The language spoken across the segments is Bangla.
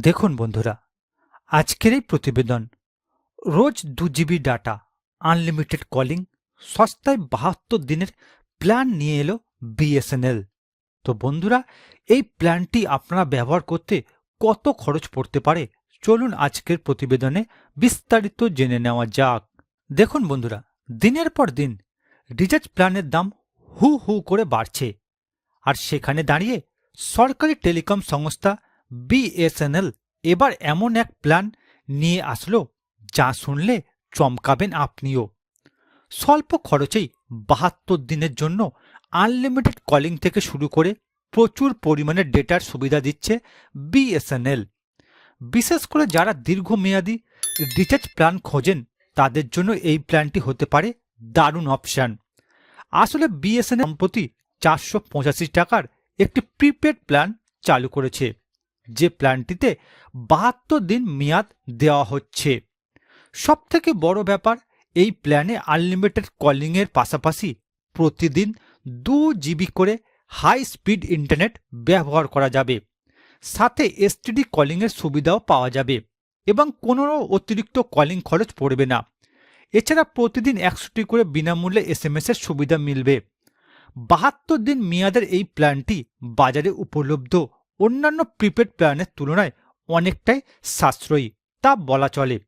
দেখুন বন্ধুরা, আজকের এই প্রতিবেদন, রোজ দু জিবি ডাটা, আনলিমিটেড কলিং, সস্তায় বাহাত্তর দিনের প্ল্যান নিয়ে এলো বিএসএনএল। তো বন্ধুরা, এই প্ল্যানটি আপনারা ব্যবহার করতে কত খরচ পড়তে পারে? চলুন আজকের প্রতিবেদনে বিস্তারিত জেনে নেওয়া যাক। দেখুন বন্ধুরা, দিনের পর দিন রিচার্জ প্ল্যানের দাম হু হু করে বাড়ছে। আর সেখানে দাঁড়িয়ে সরকারি টেলিকম সংস্থা বিএসএনএল এবার এমন এক প্ল্যান নিয়ে আসলো যা শুনলে চমকাবেন আপনিও। স্বল্প খরচেই বাহাত্তর দিনের জন্য আনলিমিটেড কলিং থেকে শুরু করে প্রচুর পরিমাণে ডেটার সুবিধা দিচ্ছে বিএসএনএল বিশেষ করে যারা দীর্ঘমেয়াদী রিচার্জ প্ল্যান খোঁজেন, তাদের জন্য এই প্ল্যানটি হতে পারে দারুণ অপশান। আসলে বিএসএনএল সম্প্রতি চারশো পঁচাশি টাকার একটি প্রিপেড প্ল্যান চালু করেছে। যে প্ল্যানটিতে বাহাত্তর দিন মেয়াদ দেওয়া হচ্ছে। সবথেকে বড় ব্যাপার, এই প্ল্যানে আনলিমিটেড কলিংয়ের পাশাপাশি প্রতিদিন দু জিবি করে হাই স্পিড ইন্টারনেট ব্যবহার করা যাবে। সাথে এসটিডি কলিংয়ের সুবিধাও পাওয়া যাবে এবং কোনো অতিরিক্ত কলিং খরচ পড়বে না। এছাড়া প্রতিদিন একশোটি করে বিনামূল্যে এস এম এর সুবিধা মিলবে। বাহাত্তর দিন মেয়াদের এই প্ল্যানটি বাজারে উপলব্ধ অন্যান্য প্রিপেড প্ল্যানের তুলনায় অনেকটাই সাশ্রয়ী, তা বলা চলে।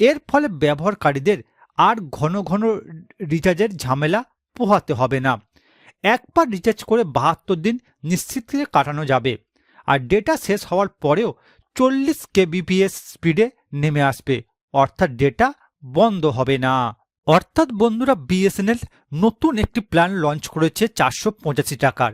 এর ফলে ব্যবহারকারীদের আর ঘন ঘন রিচার্জের ঝামেলা পোহাতে হবে না। একবার রিচার্জ করে বাহাত্তর দিন নিশ্চিত করে কাটানো যাবে। আর ডেটা শেষ হওয়ার পরেও চল্লিশ কেবিপিএস স্পিডে নেমে আসবে। অর্থাৎ ডেটা বন্ধ হবে না। অর্থাৎ বন্ধুরা বিএসএনএল নতুন একটি প্ল্যান লঞ্চ করেছে চারশো পঁচাশি টাকার।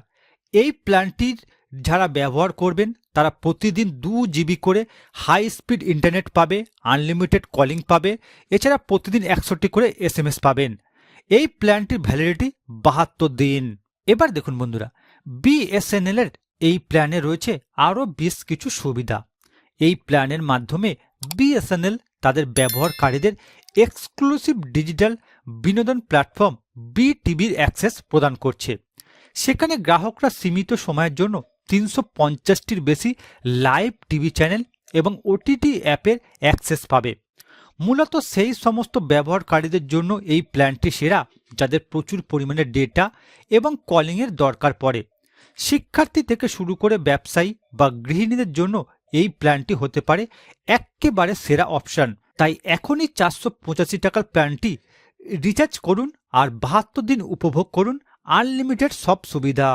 এই প্ল্যানটির যারা ব্যবহার করবেন, তারা প্রতিদিন দু জিবি করে হাই স্পিড ইন্টারনেট পাবে আনলিমিটেড কলিং পাবে, এছাড়া প্রতিদিন একশোটি করে এস পাবেন। এই প্ল্যানটির ভ্যালিডিটি বাহাত্তর দিন। এবার দেখুন বন্ধুরা বিএসএনএল এর এই প্ল্যানে রয়েছে আরও বেশ কিছু সুবিধা। এই প্ল্যানের মাধ্যমে বিএসএনএল তাদের ব্যবহারকারীদের এক্সক্লুসিভ ডিজিটাল বিনোদন প্ল্যাটফর্ম বি টিভির অ্যাক্সেস প্রদান করছে। সেখানে গ্রাহকরা সীমিত সময়ের জন্য তিনশো পঞ্চাশটির বেশি লাইভ টিভি চ্যানেল এবং ওটিটি অ্যাপের অ্যাক্সেস পাবে। মূলত সেই সমস্ত ব্যবহারকারীদের জন্য এই প্ল্যানটি সেরা, যাদের প্রচুর পরিমাণে ডেটা এবং কলিংয়ের দরকার পড়ে। শিক্ষার্থী থেকে শুরু করে ব্যবসায়ী বা গৃহিণীদের জন্য এই প্ল্যানটি হতে পারে একেবারে সেরা অপশান। তাই এখনই চারশো পঁচাশি টাকার প্ল্যানটি রিচার্জ করুন আর বাহাত্তর দিন উপভোগ করুন আনলিমিটেড সব সুবিধা।